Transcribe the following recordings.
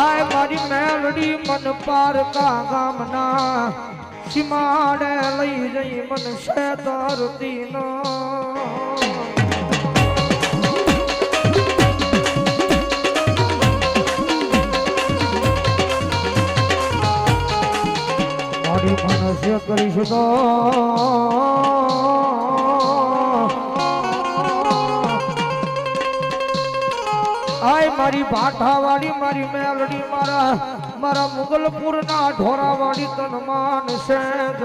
આય મારી મેલડી મન પારકા ગામના સીમાડે લઈ જઈ મન શેતર દીના. કરીશું તો મારી ભાઠાવાળી મારી મેલડી મારા મારા મુગલપુરના ઢોરાવાળી તન માન છે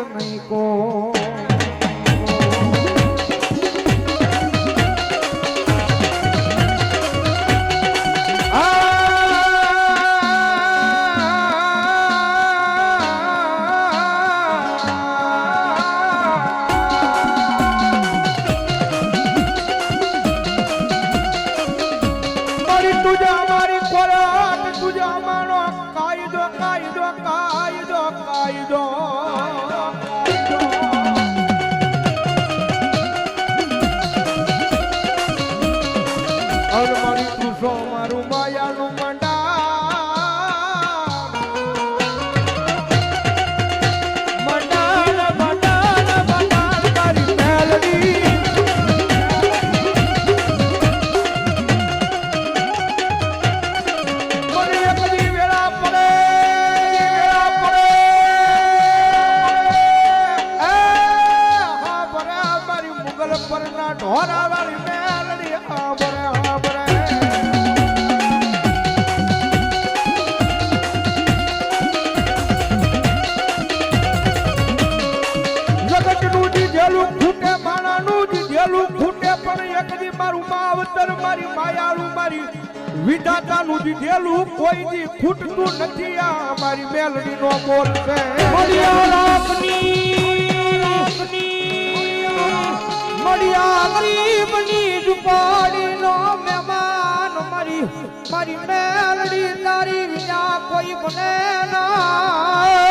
નહીં કો don't માવતર મારી માયાળું મારી વિધાતાનું દીધેલું કોઈ દી ખૂટતું નથી. આ મારી મેલડી નો બોલ છે. મળ્યા ગરીબની ઝુંપડી નો મહેમાન મારી મારી મેલડી તારી કોઈ બને ના.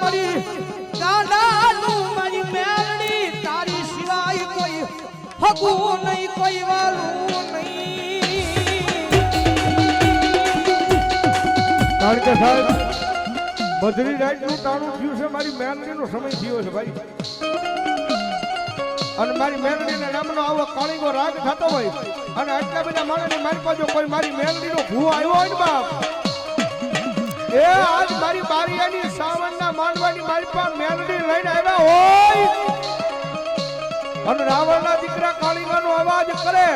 મળી. ગાંડાનું મારી મેલડી તારી સિવાય કોઈ હગું નહીં, કોઈ વાલું નહીં. કારણ કે સાહેબ બદરી રાઈટનું તાણું થયું છે, મારી મેલડી નો સમય થયો છે ભાઈ. અને મારી મેલડી ના નામનો આવો કાળીગો રાગ થતો હોય, અને આટલા બધા માણસ મારી પાસે કોઈ મારી મેલડી નો ભૂ આવ્યો હોય ને બાપ? એ આજ મારી બારિયાની સાવનના પાસે મેલડી લઈને આવ્યા હોય અને રાવણના દીકરા કાળીગાનો અવાજ કરે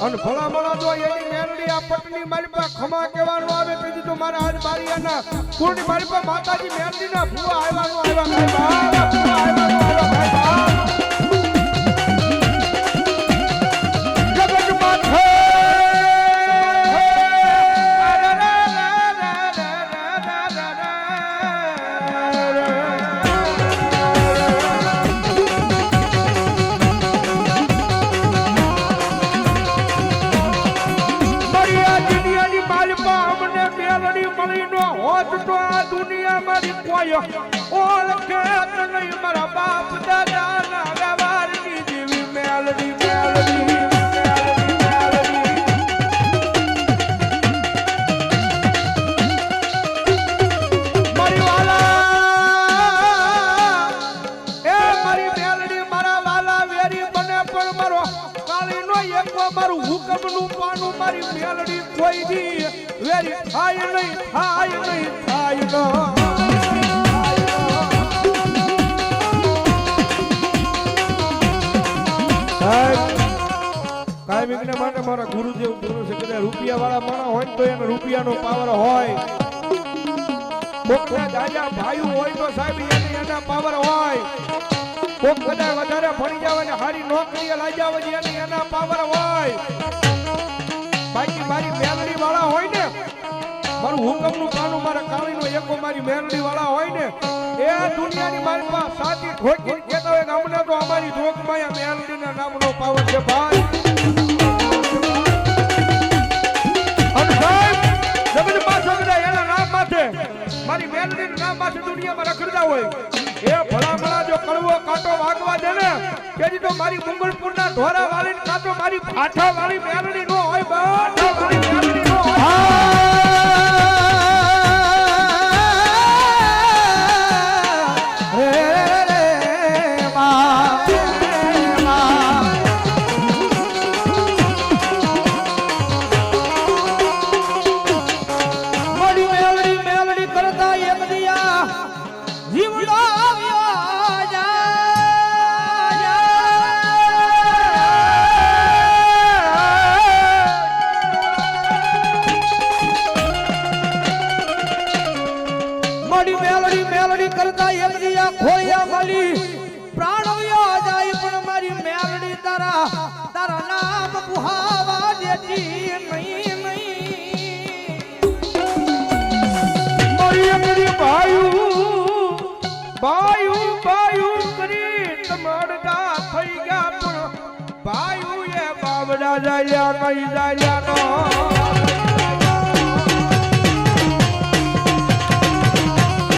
અને ભલા ભલા જો એની મેલડી આ પટની મારી પાસે ખમા કહેવાનો આવે તેથી તો મારા આજ બારિયાના કુંડી મારી પાસે માતાજી મેલડીના ભૂવા આવ્યા આવ્યા બાપ આવ્યાનો આવ્યા મારી ઓળખે નહીં, મારા બાપ દાદા ના વ્યવહારની જેવી મેલડી મેલડી મારી હુકમનું પાનું મારી મેલડી કોઈ દી. વેરી થાય નહીં થાય નહીં, થાય રૂપિયાવાળા માણસ હોય તો એને રૂપિયાનો પાવર પાવર હોય મારી મેલડી વાળા હોય. ને મારું હુકમનું કાનું, મારા કાળી નો એકો મારી મેરડી વાળા હોય ને, એ દુનિયાની મારી પાસે સાચી ઠોકી કેતા હોય અમને તો અમારી જોકમાં મેરડી પાવર છે ભાઈ. પાંચ દુનિયામાં રખડતા હોય. એ ભલામણા જો કડવો કાંટો વાગવા દે ને કે તો મારી મુંગળપુરના ઢોરા વાળી કાં તો મારી ફાઠા વાળી મેરણી ભાયું ભાયું કરી તમડડા થઈ ગયા પણ ભાયું એ બાવડા જાયા નહીં જાયા નો